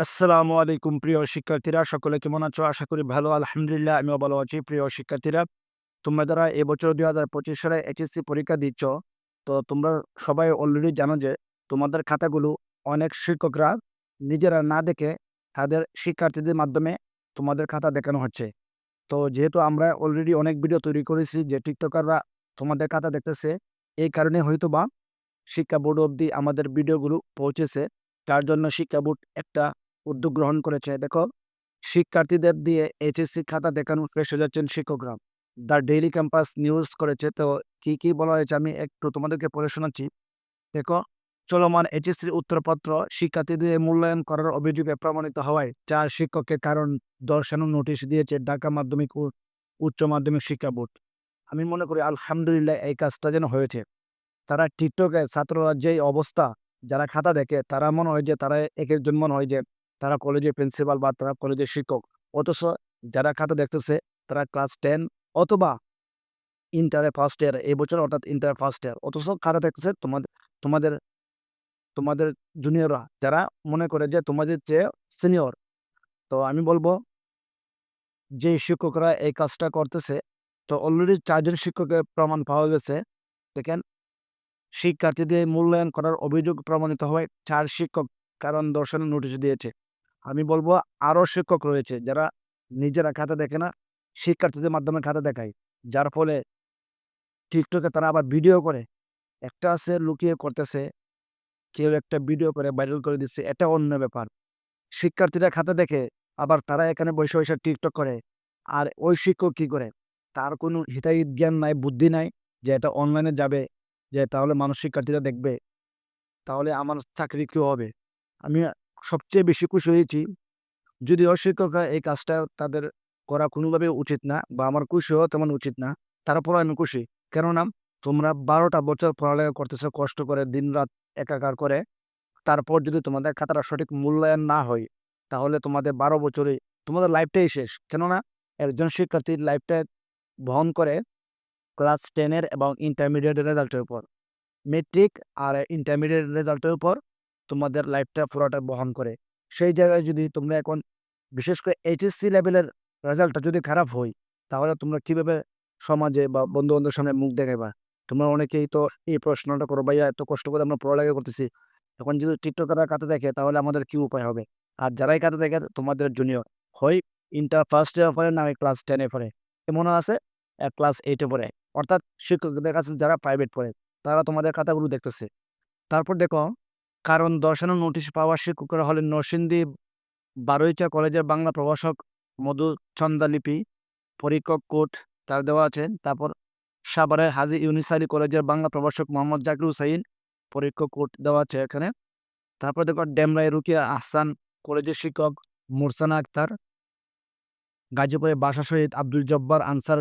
আসসালামু আলাইকুম প্রিয় শিক্ষার্থীরা, সকলে কেমন আছো? আশা করি ভালো, আলহামদুলিল্লাহ, আমিও ভালো আছি প্রিয় শিক্ষার্থীরা। তোমরা যারা এবছর দুই হাজার পঁচিশ সালে এইচএসসি পরীক্ষা দিচ্ছ, তো তোমরা সবাই অলরেডি জানো যে তোমাদের খাতাগুলো অনেক শিক্ষকরা নিজেরা না দেখে তাদের শিক্ষার্থীদের মাধ্যমে তোমাদের খাতা দেখানো হচ্ছে। তো যেহেতু আমরা অলরেডি অনেক ভিডিও তৈরি করেছি যে টিকটকাররা তোমাদের খাতা দেখতেছে, এই কারণে হয়তো বা শিক্ষা বোর্ড অবধি আমাদের ভিডিওগুলো পৌঁছেছে। তার জন্য শিক্ষা বোর্ড একটা উদ্যোগ গ্রহণ করেছে। দেখো, শিক্ষার্থীদের দিয়ে এইচএসসি খাতা দেখানো হয়ে যাচ্ছেন শিক্ষকরা। দ্য ডেইলি ক্যাম্পাস নিউজ করেছে। তো কি কি বলা হয়েছে? আমি একটু তোমাদেরকে পড়ে শোনাচ্ছি। দেখো, চলমান এইচএসসির উত্তরপত্র শিক্ষার্থীদের মূল্যায়ন করার অভিযোগে প্রমাণিত হওয়ায় চার শিক্ষকের কারণ দর্শানো নোটিশ দিয়েছে ঢাকা মাধ্যমিক ও উচ্চ মাধ্যমিক শিক্ষা বোর্ড। আমি মনে করি আলহামদুলিল্লাহ এই কাজটা যেন হয়েছে। তারা টিকটকে ছাত্ররা যেই অবস্থা, যারা খাতা দেখে, তারা মনে হয় যে তারা এক একজন মনে হয় যে তারা কলেজের প্রিন্সিপাল বা তারা কলেজের শিক্ষক। অথচ যারা খাতা দেখতেছে, তারা ক্লাস টেন অথবা ইন্টারে ফার্স্ট ইয়ার এই বছর অর্থাৎ ইন্টার ফার্স্ট ইয়ার অথচ খাতা দেখতেছে তোমাদের তোমাদের তোমাদের জুনিয়ররা যারা মনে করে যে তোমাদের চেয়ে সিনিয়র তো আমি বলব, যে শিক্ষকরা এই কাজটা করতেছে, তো অলরেডি চারজন শিক্ষকের প্রমাণ পাওয়া গেছে। দেখেন, শিক্ষার্থীদের মূল্যায়ন করার অভিযোগ প্রমাণিত হয় চার শিক্ষক, কারণ দর্শনের নোটিশ দিয়েছে। আমি বলব আরও শিক্ষক রয়েছে যারা নিজেরা খাতা দেখে না, শিক্ষার্থীদের মাধ্যমে খাতা দেখায়। যার ফলে টিকটকে তারা আবার ভিডিও করে। একটা আছে লুকিয়ে করতেছে, কেউ একটা ভিডিও করে ভাইরাল করে দিচ্ছে, এটা অন্য ব্যাপার। শিক্ষার্থীরা খাতা দেখে, আবার তারা এখানে বসে বসে টিকটক করে। আর ওই শিক্ষক কি করে? তার কোনো হিতাহিত জ্ঞান নাই, বুদ্ধি নাই যে এটা অনলাইনে যাবে, যে তাহলে মানুষ শিক্ষার্থীরা দেখবে, তাহলে আমার চাকরি কেউ হবে? আমি সবচেয়ে বেশি খুশি হয়েছি। যদিও শিক্ষকরা এই কাজটা তাদের করা কোনোভাবে উচিত না বা আমার খুশি হওয়া তেমন উচিত না তারপরও আমি খুশি। কেননা তোমরা বারোটা বছর পড়ালেখা করতেছো, কষ্ট করে দিন রাত একাকার করে, তারপর যদি তোমাদের খাতাটা সঠিক মূল্যায়ন না হয়, তাহলে তোমাদের বারো বছরে তোমাদের লাইফটাই শেষ। কেননা একজন শিক্ষার্থীর লাইফটা বহন করে ক্লাস টেনের এবং ইন্টারমিডিয়েট রেজাল্টের উপর। মেট্রিক আর ইন্টারমিডিয়েট রেজাল্টের উপর তোমাদের লাইফটা পুরোটা বহন করে। সেই জায়গায় যদি তোমরা এখন বিশেষ করে এইচএসসি লেভেলের রেজাল্টটা যদি খারাপ হয়, তাহলে তোমরা কীভাবে সমাজে বা বন্ধু বান্ধবের সামনে মুখ দেখাবা তোমরা অনেকেই তো এই প্রশ্নটা করো, ভাইয়া, এত কষ্ট করে আমরা পড়ালেখা করতেছি। এখন যদি টিকটকাররা কাতে দেখে, তাহলে আমাদের কি উপায় হবে? আর যারাই কাতে দেখে, তোমাদের জুনিয়র হয় ইন্টার ফার্স্ট ইয়ার পরে না ক্লাস টেনে পড়ে? এমন আছে ক্লাস এইটে পড়ে। অর্থাৎ শিক্ষকদের কাছে যারা প্রাইভেট পড়ে, তারা তোমাদের খাতাগুলো দেখতেছে। তারপর দেখো কারণ দর্শানোর নোটিশ পাওয়া শিক্ষকরা হলেন নরসিংদী বারোইচা কলেজের বাংলা প্রভাষক মধু চন্দালিপি, পরীক্ষক কোট তার দেওয়া আছে। তারপর সাভারের হাজি ইউনিসারি কলেজের বাংলা প্রভাষক মোহাম্মদ জাকির হুসাইন, পরীক্ষক কোট দেওয়া আছে এখানে। তারপর দেখো ডেমরাই রুকিয়া আহসান কলেজের শিক্ষক মুরসানা আক্তার, গাজীপুরের বাসা Shaheed Abdul Jabbar Ansar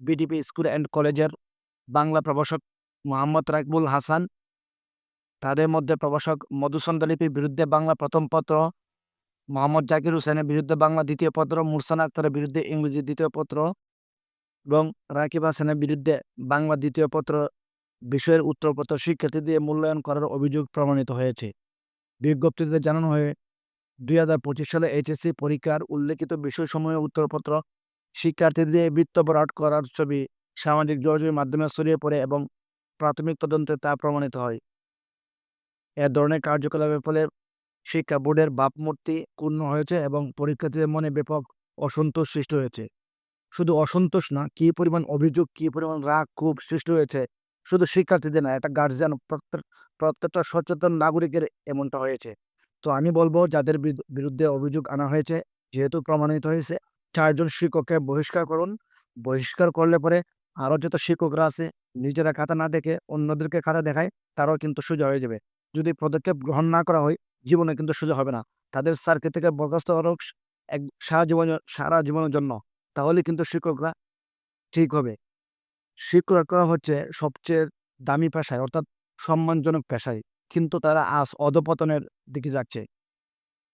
VDP school and কলেজের বাংলা প্রভাষক মোহাম্মদ রাকবুল হাসান তাদের মধ্যে প্রভাষক মধুসন্দলিপির বিরুদ্ধে বাংলা প্রথম পত্র, মোহাম্মদ জাকির হোসেনের বিরুদ্ধে বাংলা দ্বিতীয় পত্র, মুরসান আক্তারের বিরুদ্ধে ইংরেজি দ্বিতীয় পত্র এবং রাকিব হাসানের বিরুদ্ধে বাংলা দ্বিতীয় পত্র বিষয়ের উত্তরপত্র শিক্ষার্থী দিয়ে মূল্যায়ন করার অভিযোগ প্রমাণিত হয়েছে। বিজ্ঞপ্তিতে জানানো হয়ে, দুই হাজার পঁচিশ সালে এইচএসসি পরীক্ষার উল্লেখিত বিষয়সমূহের উত্তরপত্র শিক্ষার্থীদের বৃত্ত ভরাট করার ছবি সামাজিক যোগাযোগের মাধ্যমে ছড়িয়ে পড়ে এবং প্রাথমিক তদন্তে তা প্রমাণিত হয়। এ ধরনের কার্যকলাপের ফলে শিক্ষা বোর্ডের ভাবমূর্তি ক্ষুণ্ণ হয়েছে এবং পরীক্ষার্থীদের মনে ব্যাপক অসন্তোষ সৃষ্টি হয়েছে। শুধু অসন্তোষ না, কী পরিমাণ অভিযোগ, কী পরিমাণ রাগ ক্ষোভ সৃষ্টি হয়েছে, শুধু শিক্ষার্থীদের না, একটা গার্জিয়ান প্রত্যেক, প্রত্যেকটা সচেতন নাগরিকের এমনটা হয়েছে। তো আমি বলব, যাদের বিরুদ্ধে অভিযোগ আনা হয়েছে, যেহেতু প্রমাণিত হয়েছে, চারজন শিক্ষককে বহিষ্কার করুন। বহিষ্কার করলে পরে আরও যত শিক্ষকরা আছে, নিজেরা খাতা না দেখে অন্যদেরকে খাতা দেখায়, তারাও কিন্তু সোজা হয়ে যাবে। যদি পদক্ষেপ গ্রহণ না করা হয়, জীবনে কিন্তু সোজা হবে না। তাদের স্যারকে থেকে বরখাস্ত হোক, এক সারা জীবন সারা জীবনের জন্য। তাহলে কিন্তু শিক্ষকরা ঠিক হবে। শিক্ষকরা হচ্ছে সবচেয়ে দামি পেশায়, অর্থাৎ সম্মানজনক পেশায়। কিন্তু তারা আজ অধপতনের দিকে যাচ্ছে।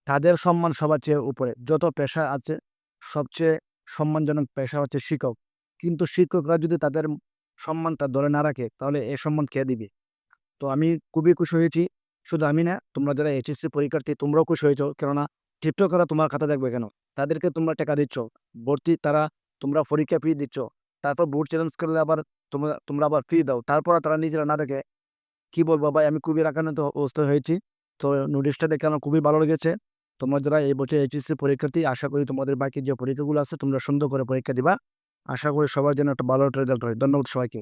তাদের সম্মান সবার চেয়ে উপরে। যত পেশা আছে, সবচেয়ে সম্মানজনক পেশা হচ্ছে শিক্ষক। কিন্তু শিক্ষকরা যদি তাদের সম্মানটা ধরে না রাখে, তাহলে এ সম্মান কে দিবে? তো আমি খুবই খুশি হয়েছি। শুধু আমি না, তোমরা যারা এইচএসসি পরীক্ষার্থী, তোমরাও খুশি হয়েছো। কেননা টিকটকাররা তোমার খাতা দেখবে কেন? তাদেরকে তোমরা টাকা দিচ্ছ। ভর্তি তারা তোমরা পরীক্ষা ফি দিচ্ছ। তারপর বোর্ড চ্যালেঞ্জ করলে আবার তোমরা তোমরা আবার ফি দাও। তারপর তারা নিজেরা না দেখে কি বলব ভাই, আমি খুবই রাগান্বিত অবস্থা হয়েছি। তো নোটিশটা দেখে আমার খুবই ভালো লেগেছে। তোমরা যারা এই বছর এইচএসসি পরীক্ষার্থী, আশা করি তোমাদের বাকি যে পরীক্ষাগুলো আছে, তোমরা সুন্দর করে পরীক্ষা দিবা। আশা করি সবার জন্য একটা ভালো রেজাল্ট হয় ধন্যবাদ সবাইকে।